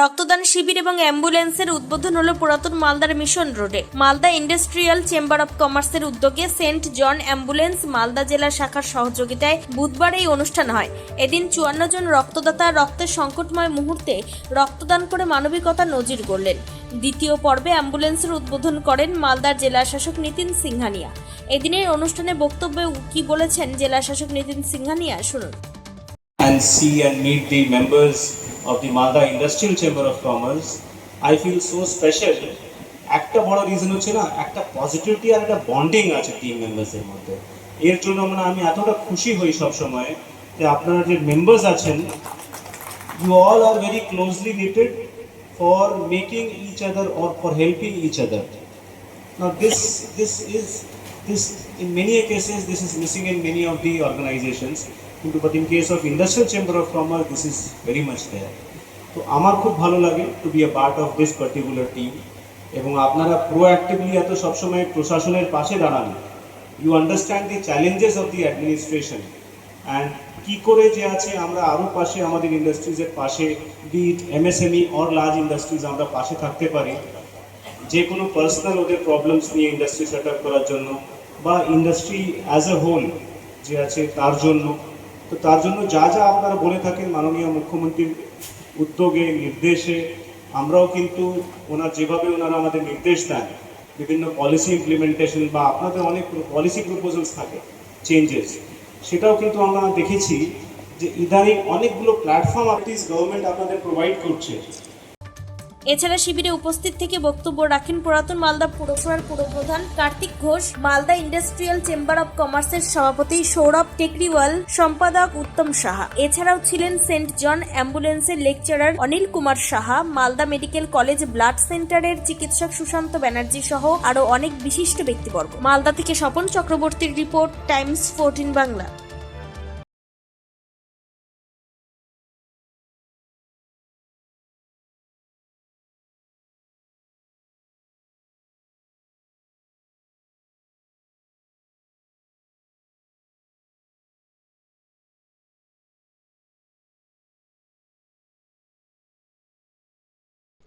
রক্তদান শিবির এবং অ্যাম্বুলেন্সের উদ্বোধন হলো পুরাতন মালদার মিশন রোডে। মালদা ইন্ডাস্ট্রিয়াল চেম্বার অব কমার্সের উদ্যোগে সেন্ট জন অ্যাম্বুলেন্স মালদা জেলা শাখার সহযোগিতায় বুধবার এই অনুষ্ঠান হয়। এদিন চুয়ান্ন জন রক্তদাতা রক্তের সংকটময় মুহূর্তে রক্তদান করে মানবিকতা নজির গড়লেন। দ্বিতীয় পর্বে অ্যাম্বুলেন্সের উদ্বোধন করেন মালদার জেলা শাসক নীতিন সিংহানিয়া। এদিনের অনুষ্ঠানে বক্তব্যে কি বলেছেন জেলা শাসক নীতিন সিংহানিয়া, শুনুন। And see and meet the members of the Malda Industrial Chamber of Commerce, I feel so special. একটা বড় রিজন হচ্ছে না একটা পজিটিভিটি আর একটা বন্ডিং আছে টিম মেম্বার্সের মধ্যে এর জন্য মানে আমি এতটা খুশি হই সব সময় যে আপনারা যে মেম্বার্স আছেন you all are very closely knitted for making each other or for helping each other this this is this, in many cases, this is missing in many of the organizations. কিন্তু but in case of industrial chamber of commerce, this is very much there. তো আমার খুব ভালো লাগে to be a part of this particular team এবং আপনারা proactively এত সবসময় প্রশাসনের পাশে দাঁড়ান you understand the challenges of the administration and কি করে যে আছে আমরা আরও পাশে আমাদের ইন্ডাস্ট্রিজের পাশে be it MSME or large industries আমরা পাশে থাকতে পারি যে কোনো পার্সোনাল ওদের প্রবলেমস নিয়ে ইন্ডাস্ট্রি সেট আপ করার জন্য বা ইন্ডাস্ট্রি অ্যাজ এ হোল যে আছে তার জন্য। তো তার জন্য যা যা আপনারা বলে থাকেন মাননীয় মুখ্যমন্ত্রীর উদ্যোগে, নির্দেশে, আমরাও কিন্তু ওনার যেভাবে ওনারা আমাদের নির্দেশ দেন, বিভিন্ন পলিসি ইমপ্লিমেন্টেশন বা আপনাদের অনেক পলিসি প্রপোজালস থাকে চেঞ্জেস সেটাও কিন্তু আমরা দেখেছি যে ইদানিং অনেকগুলো প্ল্যাটফর্ম আর্টিস গভর্নমেন্ট আপনাদের প্রোভাইড করছে। এছাড়া শিবিরে উপস্থিত থেকে বক্তব্য রাখেন পুরাতন মালদা পুরসভার পুরপ্রধান Kartik Ghosh, Malda industrial chamber of কমার্সের সভাপতি সৌরভ টেকরিওয়াল সম্পাদক উত্তম সাহা। এছাড়াও ছিলেন সেন্ট জন অ্যাম্বুলেন্সের lecturer Anil Kumar Saha, Malda medical college blood সেন্টারের চিকিৎসক সুশান্ত ব্যানার্জি সহ আরও অনেক বিশিষ্ট ব্যক্তিবর্গ। মালদা থেকে স্বপন চক্রবর্তীর রিপোর্ট, টাইমস, ফোরটিন বাংলা।